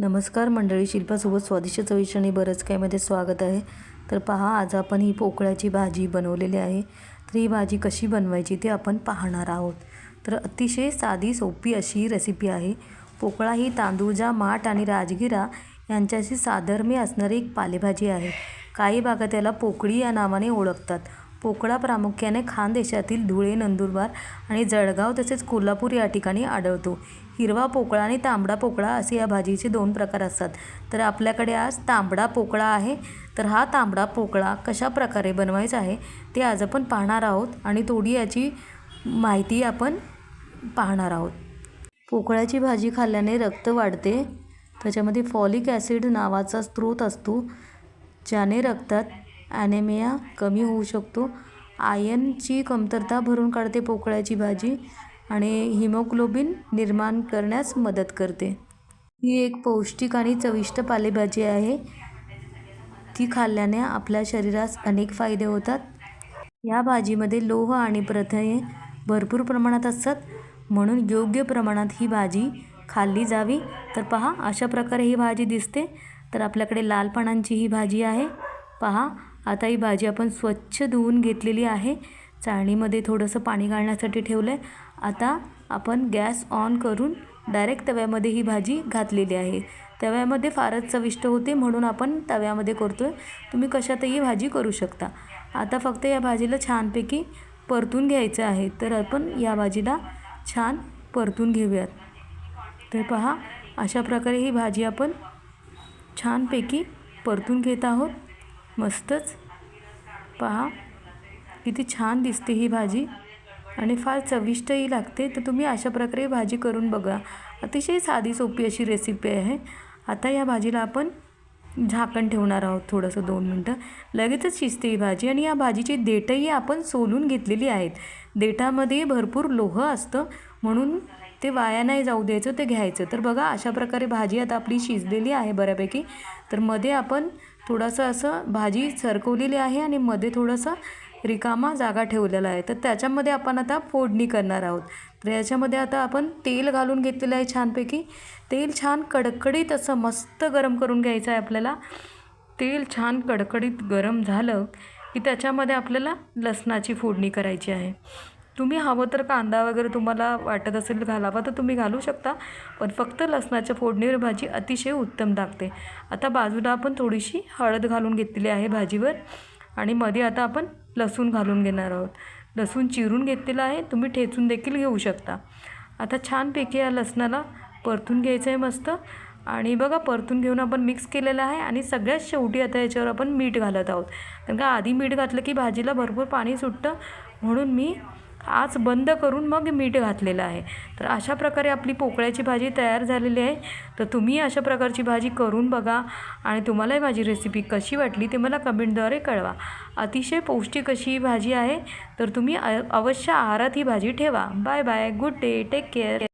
नमस्कार मंडळी शिल्पासोबत स्वादिष्ट चविष्ट आणि बरंच काहीमध्ये स्वागत आहे. तर पहा आज आपण ही पोकळ्याची भाजी बनवलेली आहे. तर ही भाजी कशी बनवायची ते आपण पाहणार आहोत. तर अतिशय साधी सोपी अशी रेसिपी आहे. पोकळा ही तांदूळजा माठ आणि राजगिरा यांच्याशी साधर्म्य असणारी एक पालेभाजी आहे. काही भागात याला पोकळी या नावाने ओळखतात. पोकळा प्रामुख्याने खानदेशातील धुळे नंदुरबार आणि जळगाव तसेच कोल्हापूर या ठिकाणी आढळतो. हिरवा पोकळा आणि तांबडा पोकळा असे या भाजीचे दोन प्रकार असतात. तर आपल्याकडे आज तांबडा पोकळा आहे. तर हा तांबडा पोकळा कशा प्रकारे बनवायचा आहे ते आज आपण पाहणार आहोत आणि थोडी याची माहिती आपण पाहणार आहोत. पोकळ्याची भाजी खाल्ल्याने रक्त वाढते. त्याच्यामध्ये फॉलिक ॲसिड नावाचा स्रोत असतो ज्याने रक्तात ॲनेमिया कमी होऊ शकतो. आयनची कमतरता भरून काढते पोकळ्याची भाजी आणि हिमोग्लोबिन निर्माण करण्यास मदत करते. ही एक पौष्टिक आणि चविष्ट पालेभाजी आहे. ती खाल्ल्याने आपल्या शरीरास अनेक फायदे होतात. या भाजीमध्ये लोह आणि प्रथये भरपूर प्रमाणात असतात. म्हणून योग्य प्रमाणात ही भाजी खाल्ली जावी. तर पहा अशा प्रकारे ही भाजी दिसते. तर आपल्याकडे लाल पानांची ही भाजी आहे. पहा आता ही भाजी आपण स्वच्छ धुवून घेतलेली आहे. चाळणीमध्ये थोडंसं पाणी घालण्यासाठी ठेवलं आहे आता आपण गॅस ऑन करून डायरेक्ट तव्यामध्ये ही भाजी घातलेली आहे. तव्यामध्ये फारच चविष्ट होते म्हणून आपण तव्यामध्ये करतो आहे तुम्ही कशातही भाजी करू शकता. आता फक्त या भाजीला छानपैकी परतून घ्यायचं आहे. तर आपण या भाजीला छान परतून घेऊयात. तर पहा अशा प्रकारे ही भाजी आपण छानपैकी परतून घेत आहोत. मस्तच. पहा किती छान दिसते ही भाजी. आणि फार चविष्टही लागते. तर तुम्ही अशा प्रकारे भाजी करून बघा. अतिशय साधी सोपी अशी रेसिपी आहे. आता या भाजीला आपण झाकण ठेवणार आहोत थोडंसं दोन मिनटं. लगेचच शिजते ही भाजी आणि या भाजीची देठंही आपण सोलून घेतलेली आहेत. देठामध्ये भरपूर लोह असतं. म्हणून ते वाया नाही जाऊ द्यायचं ते घ्यायचं. तर बघा अशा प्रकारे भाजी आता आपली शिजलेली आहे बऱ्यापैकी. तर मध्ये आपण थोडंसं असं भाजी सरकवलेली आहे आणि मध्ये थोडंसं रिकामा जागा ठेवलेला आहे. तर त्याच्यामध्ये आपण आता फोडणी करणार आहोत. तर याच्यामध्ये आता आपण तेल घालून घेतलेलं आहे छानपैकी. तेल छान कडकडीत असं मस्त गरम करून घ्यायचं आहे आपल्याला. तेल छान कडकडीत गरम झालं की त्याच्यामध्ये आपल्याला लसणाची फोडणी करायची आहे. तुम्ही हवं तर कांदा वगैरे तुम्हाला वाटत असेल घालावा तर तुम्ही घालू शकता पण फक्त लसणाच्या फोडणीवर भाजी अतिशय उत्तम लागते. आता बाजूला आपण थोडीशी हळद घालून घेतलेली आहे भाजीवर आणि मध्ये आता आपण लसूण घालून घेणार आहोत. लसूण चिरून घेतलेलं आहे तुम्ही ठेचून देखील घेऊ शकता. आता छानपैकी या लसणाला परतून घ्यायचं आहे मस्त आणि बघा परतून घेऊन आपण मिक्स केलेलं आहे आणि सगळ्यात शेवटी आता याच्यावर आपण मीठ घालत आहोत. कारण का आधी मीठ घातलं की भाजीला भरपूर पाणी सुटतं म्हणून मी आज बंद करून मग मीठ घातलेलं आहे. तर अशा प्रकारे आपली पोकळ्याची भाजी तयार झालेली आहे. तर तुम्ही अशा प्रकारची भाजी करून बघा आणि तुम्हालाही माझी रेसिपी कशी वाटली ते मला कमेंटद्वारे कळवा. अतिशय पौष्टिक अशी ही भाजी आहे. तर तुम्ही अवश्य आहारात ही भाजी ठेवा. Bye bye good day take care